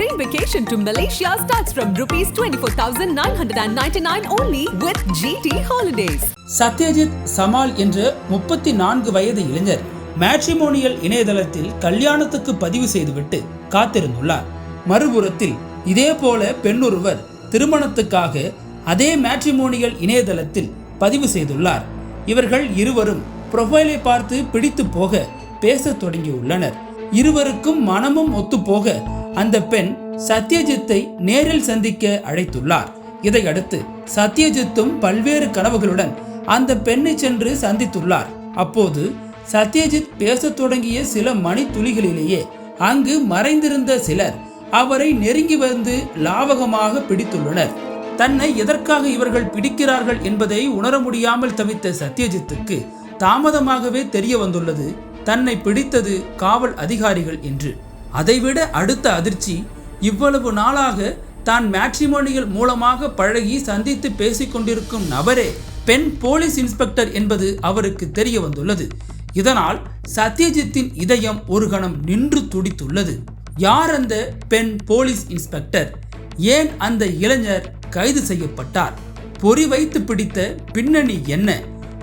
train vacation to Malaysia starts from rupees 24,999 only with GT Holidays. Satyajit Chamal என்ற முப்பத்தி நான்கு வயது இளைஞர் மேட்ரிமோனியல் இணையதளத்தில் கல்யாணத்துக்கு பதிவு செய்துவிட்டு காத்திருந்துள்ளார். மறுபுறத்தில் இதே போல பெண்ணொருவர் திருமணத்துக்காக அதே மேட்ரிமோனியல் இணையதளத்தில் பதிவு செய்துள்ளார். இவர்கள் இருவரும் ப்ரொஃபைலை பார்த்து பிடித்து போக பேசத் தொடங்கியுள்ளனர். இருவருக்கும் மனமும் ஒத்துப்போக அந்த பெண் சத்யஜித்தை நேரில் சந்திக்க அழைத்துள்ளார். இதையடுத்து சத்யஜித்தும் பல்வேறு கனவுகளுடன் அந்த பெண்ணை சென்று சந்தித்துள்ளார். அப்போது சத்யஜித் பேசத் தொடங்கிய சில மணி துளிகளிலேயே அங்கு மறைந்திருந்த சிலர் அவரை நெருங்கி வந்து லாவகமாக பிடித்துள்ளனர். தன்னை எதற்காக இவர்கள் பிடிக்கிறார்கள் என்பதை உணர முடியாமல் தவித்த சத்யஜித்துக்கு தாமதமாகவே தெரிய வந்துள்ளது. தன்னை பிடித்தது காவல் அதிகாரிகள் என்று. அதைவிட அடுத்த அதிர்ச்சி இவ்வளவு நாளாக தான் மேட்ரிமோனிகள் மூலமாக பழகி சந்தித்து பேசிக் கொண்டிருக்கும் நபரே பெண் போலீஸ் இன்ஸ்பெக்டர் என்பது அவருக்கு தெரிய வந்துள்ளது. இதனால் சத்யஜித்தின் இதயம் ஒரு கணம் நின்று துடித்துள்ளது. யார் அந்த பெண் போலீஸ் இன்ஸ்பெக்டர்? ஏன் அந்த இளைஞர் கைது செய்யப்பட்டார்? பொறி வைத்து பிடித்த பின்னணி என்ன?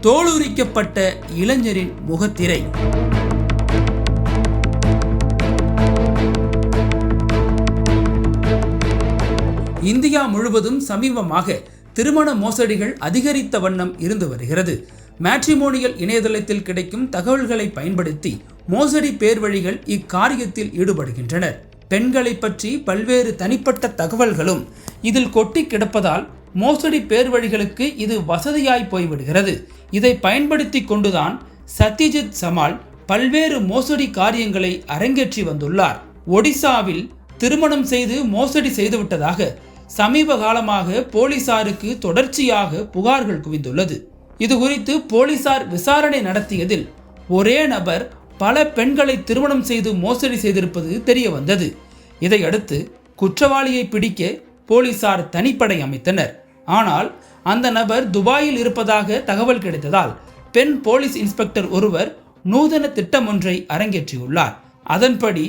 தோலுரிக்கப்பட்ட இளைஞரின் முகத்திரை. இந்தியா முழுவதும் சமீபமாக திருமண மோசடிகள் அதிகரித்த வண்ணம் இருந்து வருகிறது. மேட்ரிமோனியல் இணையதளத்தில் கிடைக்கும் தகவல்களை பயன்படுத்தி மோசடி பேர்வழிகள் இக்காரியத்தில் ஈடுபடுகின்றனர். பெண்களை பற்றி பல்வேறு தனிப்பட்ட தகவல்களும் இதில் கொட்டி கிடப்பதால் மோசடி பேர்வழிகளுக்கு இது வசதியாய் போய்விடுகிறது. இதை பயன்படுத்தி கொண்டுதான் சத்யஜித் சமால் பல்வேறு மோசடி காரியங்களை அரங்கேற்றி வந்துள்ளார். ஒடிசாவில் திருமணம் செய்து மோசடி செய்துவிட்டதாக சமீப காலமாக போலீசாருக்கு தொடர்ச்சியாக புகார்கள் குவிந்துள்ளது. இது குறித்து போலீசார் விசாரணை நடத்தியதில் ஒரே நபர் பல பெண்களை திருமணம் செய்து மோசடி செய்திருப்பது தெரிய வந்தது இதையடுத்து குற்றவாளியை பிடிக்க போலீசார் தனிப்படை அமைத்தனர். ஆனால் அந்த நபர் துபாயில் இருப்பதாக தகவல் கிடைத்ததால் பெண் போலீஸ் இன்ஸ்பெக்டர் ஒருவர் நூதன திட்டம் ஒன்றை அரங்கேற்றியுள்ளார். அதன்படி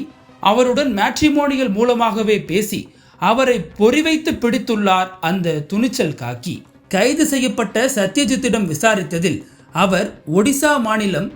அவருடன் மேட்ரிமோனியல் மூலமாகவே பேசி அவரை பொறிவைத்து பிடித்துள்ளார் அந்த துணிச்சல் காக்கி. கைது செய்யப்பட்ட சத்யஜித்திடம் விசாரித்ததில் அவர் ஒடிசா மாநிலம்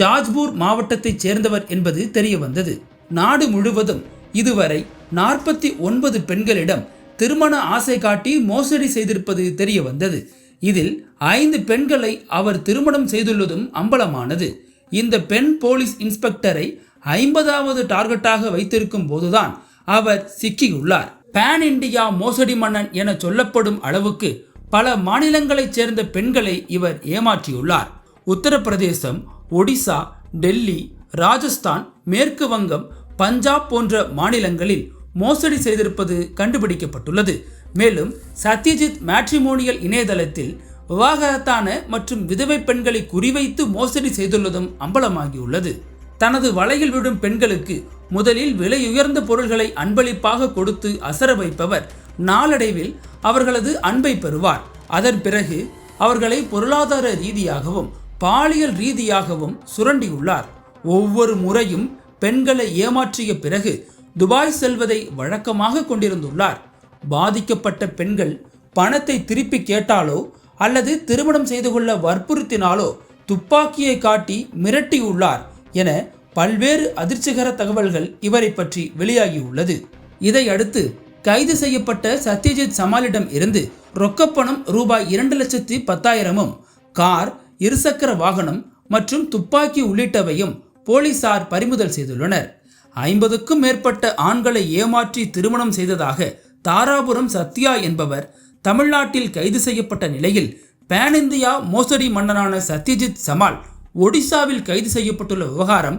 ஜாஜ்பூர் மாவட்டத்தைச் சேர்ந்தவர் என்பது தெரிய வந்தது நாடு முழுவதும் இதுவரை நாற்பத்தி ஒன்பது பெண்களிடம் திருமண ஆசை காட்டி மோசடி செய்திருப்பது தெரிய வந்தது இதில் ஐந்து பெண்களை அவர் திருமணம் செய்துள்ளதும் அம்பலமானது. இந்த பெண் போலீஸ் இன்ஸ்பெக்டரை ஐம்பதாவது டார்கெட்டாக வைத்திருக்கும் போதுதான் அவர் சிக்கியுள்ளார். பேன் இண்டியா மோசடி மன்னன் என சொல்லப்படும் அளவுக்கு பல மாநிலங்களைச் சேர்ந்த பெண்களை இவர் ஏமாற்றியுள்ளார். உத்தரப்பிரதேசம் ஒடிசா டெல்லி ராஜஸ்தான் மேற்கு வங்கம் பஞ்சாப் போன்ற மாநிலங்களில் மோசடி செய்திருப்பது கண்டுபிடிக்கப்பட்டுள்ளது. மேலும் சத்யஜித் மேட்ரிமோனியல் இணையதளத்தில் விவாகரத்தான மற்றும் விதவை பெண்களை குறிவைத்து மோசடி செய்துள்ளதும் அம்பலமாகியுள்ளது. தனது வலையில் விடும் பெண்களுக்கு முதலில் விலையுயர்ந்த பொருள்களை அன்பளிப்பாக கொடுத்து அசர வைப்பவர். நாளடைவில் அவர்களது அன்பை பெறுவார். அதன் பிறகு அவர்களை பொருளாதார ரீதியாகவும் பாலியல் ரீதியாகவும் சுரண்டியுள்ளார். ஒவ்வொரு முறையும் பெண்களை ஏமாற்றிய பிறகு துபாய் செல்வதை வழக்கமாக கொண்டிருந்துள்ளார். பாதிக்கப்பட்ட பெண்கள் பணத்தை திருப்பி கேட்டாலோ அல்லது திருமணம் செய்து கொள்ள வற்புறுத்தினாலோ துப்பாக்கியை காட்டி மிரட்டியுள்ளார் என பல்வேறு அதிர்ச்சிகர தகவல்கள் இவரை பற்றி வெளியாகியுள்ளது. இதையடுத்து கைது செய்யப்பட்ட சத்யஜித் சமாலிடம் இருந்து ரொக்கப்பணம் ரூபாய் இரண்டு லட்சத்தி பத்தாயிரமும் கார் இருசக்கர வாகனம் மற்றும் துப்பாக்கி உள்ளிட்டவையும் போலீசார் பறிமுதல் செய்துள்ளனர். ஐம்பதுக்கும் மேற்பட்ட ஆண்களை ஏமாற்றி திருமணம் செய்ததாக தாராபுரம் சத்யா என்பவர் தமிழ்நாட்டில் கைது செய்யப்பட்ட நிலையில் பேன் இந்தியா மோசடி மன்னனான சத்யஜித் சமால் ஒடிசாவில் கைது செய்யப்பட்டுள்ள விவகாரம்